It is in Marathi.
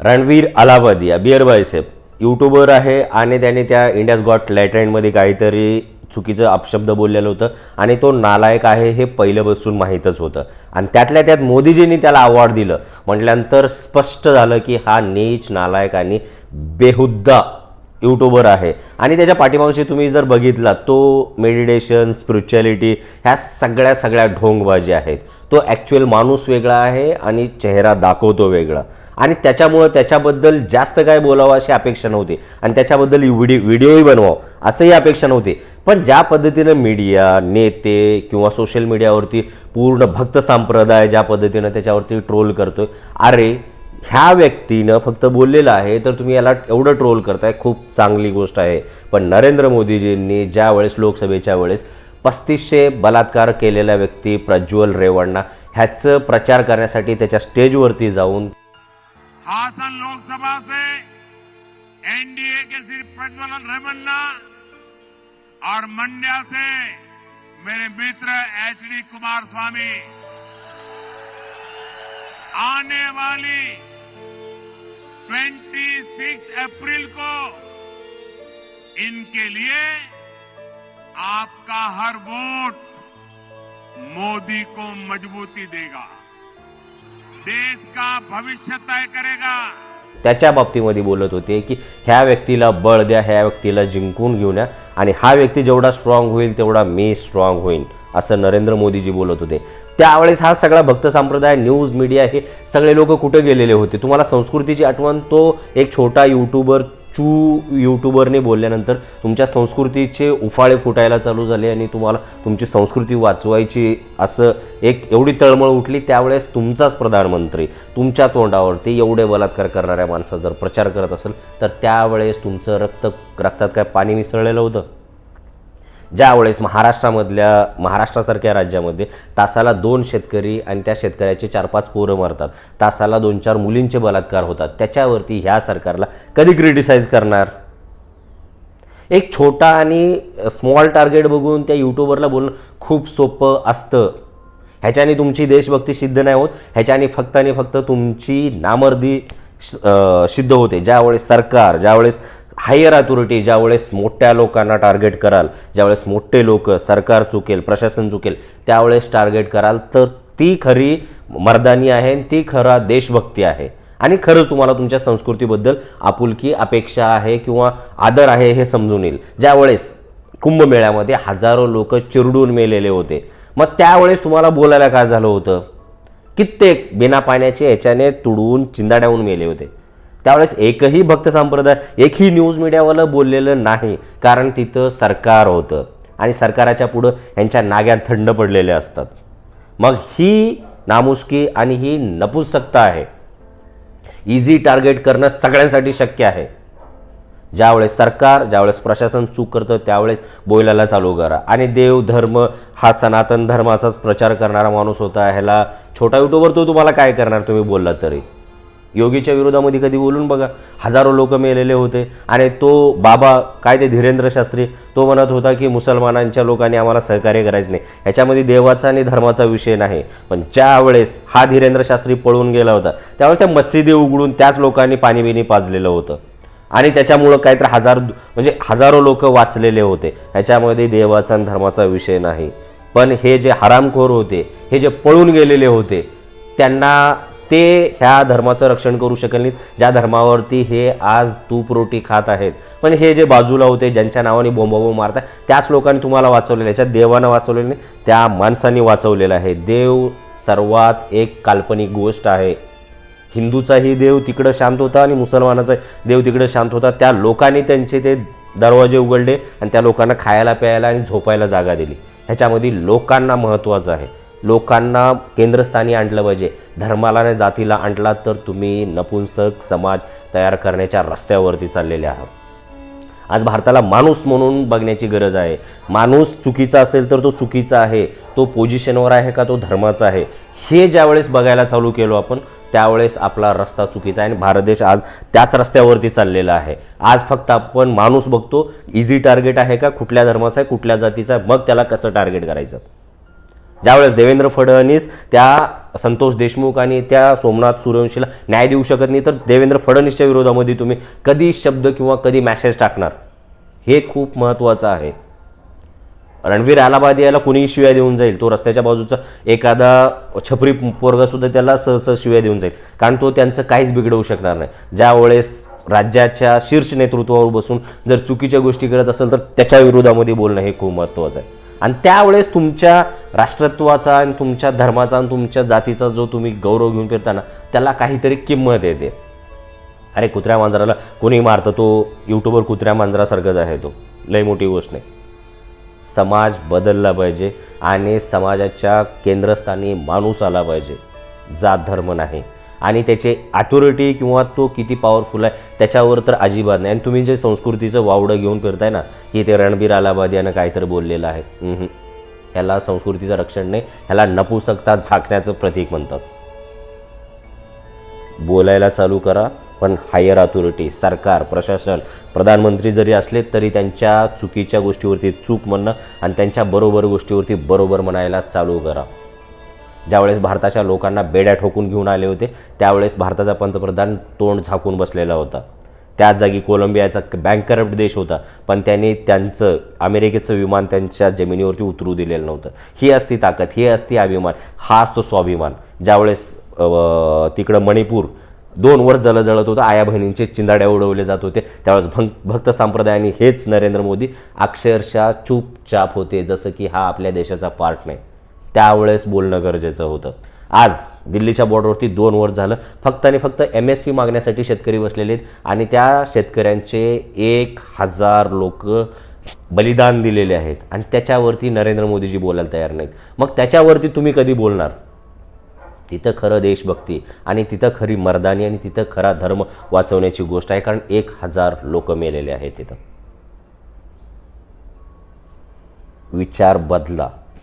Ranveer Allahbadia beer biceps YouTuber आहे आणि त्याने त्या इंडियाज गॉट लॅटराईनमध्ये काहीतरी चुकीचं अपशब्द बोललेलं होतं. आणि तो नालायक आहे हे पहिलं बसून माहीतच होतं. आणि त्यातल्या त्यात मोदीजींनी त्याला अवॉर्ड दिलं. म्हटल्यानंतर स्पष्ट झालं की हा नीच नालायक आणि बेहुद्दा यूट्यूबर आहे. आणि त्याच्या पाठीमागशी तुम्ही जर बघितला तो मेडिटेशन स्पिरिच्युअलिटी ह्या सगळ्या सगळ्या ढोंगबाजी आहेत. तो ॲक्च्युअल माणूस वेगळा आहे आणि चेहरा दाखवतो वेगळा. आणि त्याच्यामुळं त्याच्याबद्दल जास्त काय बोलावं अशी अपेक्षा नव्हती. आणि त्याच्याबद्दल व्हिडिओ व्हिडिओही बनवावं असंही अपेक्षा नव्हती. पण ज्या पद्धतीनं मीडिया नेते किंवा सोशल मीडियावरती पूर्ण भक्त संप्रदाय ज्या पद्धतीनं त्याच्यावरती ट्रोल करतोय अरे ह्या व्यक्तीनं फक्त बोललेलं आहे तर तुम्ही याला एवढं ट्रोल करताय खूप चांगली गोष्ट आहे. पण नरेंद्र मोदीजींनी ज्या वेळेस लोकसभेच्या वेळेस पस्तीसशे बलात्कार केलेल्या व्यक्ती प्रज्वल रेवण्णा ह्याचं प्रचार करण्यासाठी त्याच्या स्टेजवरती जाऊन हासन लोकसभा से एनडीए के श्री प्रज्वल रेवन्ना और मंड्या से मेरे मित्र एच डी कुमार स्वामी। आने वाली 26 अप्रैल को इनके लिए आपका हर वोट मोदी को मजबूती देगा। देश का भविष्य तय करेगा। त्याच्या बाबतीमध्ये बोलत होते की ह्या व्यक्तीला बळ द्या ह्या व्यक्तीला जिंकून घेऊन या आणि हा व्यक्ती जेवढा स्ट्रॉंग होईल तेवढा मी स्ट्रॉंग होईन. असं नरेंद्र मोदीजी बोलत होते. त्यावेळेस हा सगळा भक्त संप्रदाय न्यूज मीडिया हे सगळे लोक कुठे गेलेले होते? तुम्हाला संस्कृतीची आठवण तो एक छोटा यूट्यूबर चू यूट्यूबरने बोलल्यानंतर तुमच्या संस्कृतीचे उफाळे फुटायला चालू झाले आणि तुम्हाला तुमची संस्कृती वाचवायची असं एक एवढी तळमळ उठली. त्यावेळेस तुमचाच प्रधानमंत्री तुमच्या तोंडावरती एवढे बलात्कार करणाऱ्या माणसं जर प्रचार करत असेल तर त्यावेळेस तुमचं रक्त रक्तात काय पाणी मिसळलेलं होतं? ज्यावेळेस महाराष्ट्रामधल्या महाराष्ट्रासारख्या राज्यामध्ये तासाला दोन शेतकरी आणि त्या शेतकऱ्याचे चार पाच पोरं मरतात. तासाला दोन चार मुलींचे बलात्कार होतात. त्याच्यावरती ह्या सरकारला कधी क्रिटिसाइज करणार? एक छोटा आणि स्मॉल टार्गेट बघून त्या यूट्यूबरला बोलणं खूप सोपं असतं. ह्याच्याने तुमची देशभक्ती सिद्ध नाही होत. ह्याच्याने फक्त आणि फक्त तुमची नामर्दी अं, सिद्ध होते. ज्यावेळेस सरकार ज्यावेळेस हायर अथॉरिटी ज्यावेळेस मोठ्या लोकांना टार्गेट कराल ज्यावेळेस मोठे लोक सरकार चुकेल प्रशासन चुकेल त्यावेळेस टार्गेट कराल तर ती खरी मर्दानी आहे आणि ती खरा देशभक्ती आहे. आणि खरंच तुम्हाला तुमच्या संस्कृतीबद्दल आपुलकी अपेक्षा आहे किंवा आदर आहे हे समजून येईल. ज्यावेळेस कुंभमेळ्यामध्ये हजारो लोक चिरडून मेलेले होते मग त्यावेळेस तुम्हाला बोलायला काय झालं होतं? कित्येक बिना पाण्याचे याच्याने तुडून चिंदाड्याहून मेले होते. त्यावेळेस एकही भक्त संप्रदाय एकही न्यूज मीडियावालं बोललेलं नाही. कारण तिथं सरकार होतं. आणि सरकाराच्या पुढं यांच्या नाग्या थंड पडलेले असतात. मग ही नामुष्की आणि ही नपुसकता आहे. इझी टार्गेट करणं सगळ्यांसाठी शक्य आहे. ज्यावेळेस सरकार ज्यावेळेस प्रशासन चूक करतं त्यावेळेस बोलायला चालू करा. आणि देव धर्म हा सनातन धर्माचाच प्रचार करणारा माणूस होता. ह्याला छोटा युट्यूबर तो तुम्हाला काय करणार? तुम्ही बोलला तरी. योगीच्या विरोधामध्ये कधी बोलून बघा. हजारो लोक मेलेले होते. आणि तो बाबा काय ते धीरेंद्र शास्त्री तो म्हणत होता की मुसलमानांच्या लोकांनी आम्हाला सहकार्य करायचं नाही. ह्याच्यामध्ये देवाचा आणि धर्माचा विषय नाही. पण ज्यावेळेस हा धीरेंद्र शास्त्री पळून गेला होता त्यावेळेस त्या मस्जिदी उघडून त्याच लोकांनी पाणीबिणी पाजलेलं होतं. आणि त्याच्यामुळं काहीतरी हजार म्हणजे हजारो लोक वाचलेले होते. ह्याच्यामध्ये देवाचा आणि धर्माचा विषय नाही. पण हे जे हरामखोर होते हे जे पळून गेलेले होते त्यांना ते ह्या धर्माचं रक्षण करू शकले नाहीत. ज्या धर्मावरती हे आज तूप रोटी खात आहेत. पण हे जे बाजूला होते ज्यांच्या नावाने बोंबाबोंब मारतात त्याच लोकांनी तुम्हाला वाचवलेलं याच्यात देवानं वाचवलेलं नाही त्या माणसांनी वाचवलेलं आहे. देव सर्वात एक काल्पनिक गोष्ट आहे. हिंदूचाही देव तिकडं शांत होता आणि मुसलमानाचा देव तिकडं शांत होता. त्या लोकांनी त्यांचे ते दरवाजे उघडले आणि त्या लोकांना खायला प्यायला आणि झोपायला जागा दिली. ह्याच्यामध्ये लोकांना महत्त्वाचं आहे. लोकांना केंद्रस्थानी आणलं पाहिजे. धर्माला आणि जातीला आणला तर तुम्ही नपुंसक समाज तयार करण्याच्या रस्त्यावरती चाललेले आहात. आज भारताला माणूस म्हणून बघण्याची गरज आहे. माणूस चुकीचा असेल तर तो चुकीचा आहे. तो पोझिशनवर आहे का तो धर्माचा आहे? हे ज्यावेळेस बघायला चालू केलो आपण त्यावेळेस आपला रस्ता चुकीचा आहे आणि भारत देश आज त्याच रस्त्यावरती चाललेला आहे. आज फक्त आपण माणूस बघतो इझी टार्गेट आहे का कुठल्या धर्माचा आहे कुठल्या जातीचा आहे मग त्याला कसं टार्गेट करायचं? ज्यावेळेस देवेंद्र फडणवीस त्या संतोष देशमुख आणि त्या सोमनाथ सूर्यवंशीला न्याय देऊ शकत नाही तर देवेंद्र फडणवीसच्या विरोधामध्ये तुम्ही कधी शब्द किंवा कधी मॅसेज टाकणार? हे खूप महत्त्वाचं आहे. रणवीर आलाबाद याला कुणीही शिव्या देऊन जाईल. तो रस्त्याच्या बाजूचा एखादा छपरी पोरगासुद्धा त्याला सहसह शिव्या देऊन जाईल. कारण तो त्यांचं काहीच बिघडवू शकणार नाही. ज्यावेळेस राज्याच्या शीर्ष नेतृत्वावर बसून जर चुकीच्या गोष्टी करत असेल तर त्याच्या विरोधामध्ये बोलणं हे खूप महत्त्वाचं आहे. आणि त्यावेळेस तुमच्या राष्ट्रत्वाचा आणि तुमच्या धर्माचा आणि तुमच्या जातीचा जो तुम्ही गौरव घेऊन फिरताना त्याला काहीतरी किंमत येते. अरे कुत्र्या मांजराला कोणी मारतं तो यूट्यूबवर कुत्र्या मांजरासारखाच आहे तो. लय मोठी गोष्ट नाही समाज बदलला पाहिजे आणि समाजाच्या केंद्रस्थानी माणूस आला पाहिजे. जात धर्म नाही. आणि त्याचे अथॉरिटी किंवा तो किती पॉवरफुल आहे त्याच्यावर तर अजिबात नाही. आणि तुम्ही जे संस्कृतीचं वावडं घेऊन फिरताय ना की ते रणबीर अलाहाबाद यानं काहीतरी बोललेलं आहे. ह्याला संस्कृतीचं रक्षण नाही ह्याला नपुसकता झाकण्याचं प्रतीक म्हणतात. बोलायला चालू करा पण हायर अथॉरिटी सरकार प्रशासन प्रधानमंत्री जरी असले तरी त्यांच्या चुकीच्या गोष्टीवरती चूक म्हणणं आणि त्यांच्या बरोबर गोष्टीवरती बरोबर म्हणायला चालू करा. ज्यावेळेस भारताच्या लोकांना बेड्या ठोकून घेऊन आले होते त्यावेळेस भारताचा पंतप्रधान तोंड झाकून बसलेला होता. त्याच जागी कोलंबियाचा बँक करप्ट देश होता पण त्यांनी त्यांचं अमेरिकेचं विमान त्यांच्या जमिनीवरती उतरू दिलेलं नव्हतं. ही असती ताकद ही असती अभिमान हा असतो स्वाभिमान. ज्यावेळेस तिकडं मणिपूर दोन वर जळ जळत होतं आया बहिणींचे चिंदाड्या उडवले जात होते त्यावेळेस भंग भक्त संप्रदायाने हेच नरेंद्र मोदी अक्षरशः चूपचाप होते जसं की हा आपल्या देशाचा पार्ट नाही. त्यावेळेस बोलणं गरजेचं होतं. आज दिल्लीच्या बॉर्डरवरती दोन वर्ष झालं. फक्त आणि फक्त एम एस पी मागण्यासाठी शेतकरी बसलेले आहेत आणि त्या शेतकऱ्यांचे एक हजार लोक बलिदान दिलेले आहेत आणि त्याच्यावरती नरेंद्र मोदीजी बोलायला तयार नाहीत. मग त्याच्यावरती तुम्ही कधी बोलणार? तिथं खरं देशभक्ती आणि तिथं खरी मर्दानी आणि तिथं खरा धर्म वाचवण्याची गोष्ट आहे कारण एक हजार लोक मेलेले आहेत तिथं. विचार बदला.